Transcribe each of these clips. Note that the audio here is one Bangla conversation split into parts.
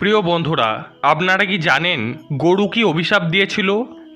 প্রিয় বন্ধুরা, আপনারা কি জানেন গরু কি অভিশাপ দিয়েছিল?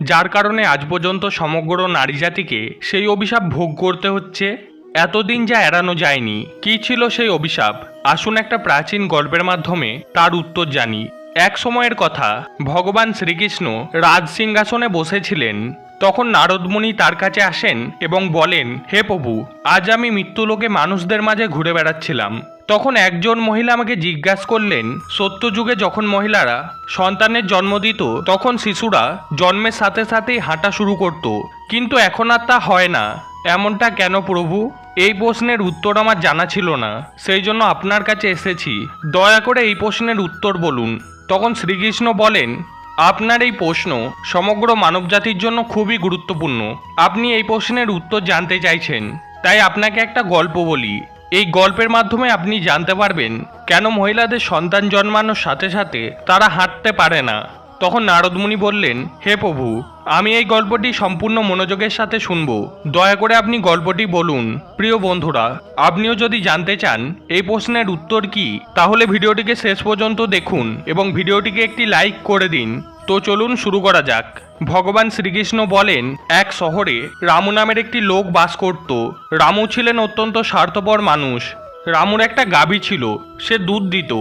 যার কারণে আজ পর্যন্ত সমগ্র নারী জাতিকে সেই অভিশাপ ভোগ করতে হচ্ছে? এতদিন যা এড়ানো যায়নি, কি ছিল সেই অভিশাপ? আসুন একটা প্রাচীন গল্পের মাধ্যমে তার উত্তর জানি। এক সময়ের কথা, ভগবান শ্রীকৃষ্ণ রাজ সিংহাসনে বসেছিলেন। তখন নারদমুনি তার কাছে আসেন এবং বলেন, হে প্রভু, আজ আমি মৃত্যুলোকে মানুষদের মাঝে ঘুরে বেড়াচ্ছিলাম। তখন একজন মহিলা আমাকে জিজ্ঞাসা করলেন, সত্যযুগে যখন মহিলারা সন্তানের জন্ম দিত, তখন শিশুরা জন্মের সাথে সাথেই হাঁটা শুরু করত। কিন্তু এখন আর তা হয় না। এমনটা কেন প্রভু? এই প্রশ্নের উত্তর আমার জানা ছিল না। সেই জন্য আপনার কাছে এসেছি। দয়া করে এই প্রশ্নের উত্তর বলুন। তখন শ্রীকৃষ্ণ বলেন, আপনার এই প্রশ্ন সমগ্র মানবজাতির জন্য খুবই গুরুত্বপূর্ণ। আপনি এই প্রশ্নের উত্তর জানতে চাইছেন। তাই আপনাকে একটা গল্প বলি। এই গল্পের মাধ্যমে আপনি জানতে পারবেন কেন মহিলাদের সন্তান জন্মানোর সাথে সাথে তারা হাঁটতে পারে না। তখন নারদমুনি বললেন, হে প্রভু, আমি এই গল্পটি সম্পূর্ণ মনোযোগের সাথে শুনব। দয়া করে আপনি গল্পটি বলুন। প্রিয় বন্ধুরা, আপনিও যদি জানতে চান এই প্রশ্নের উত্তর কি, তাহলে ভিডিওটিকে শেষ পর্যন্ত দেখুন এবং ভিডিওটিকে একটি লাইক করে দিন। তো চলুন শুরু করা যাক। ভগবান শ্রীকৃষ্ণ বলেন, এক শহরে রামু নামের একটি লোক বাস করত। রামু ছিলেন অত্যন্ত স্বার্থপর মানুষ। রামুর একটা গাভী ছিল, সে দুধ দিত।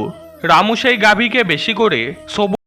রামু সেই গাভীকে বেশি করে সবুজ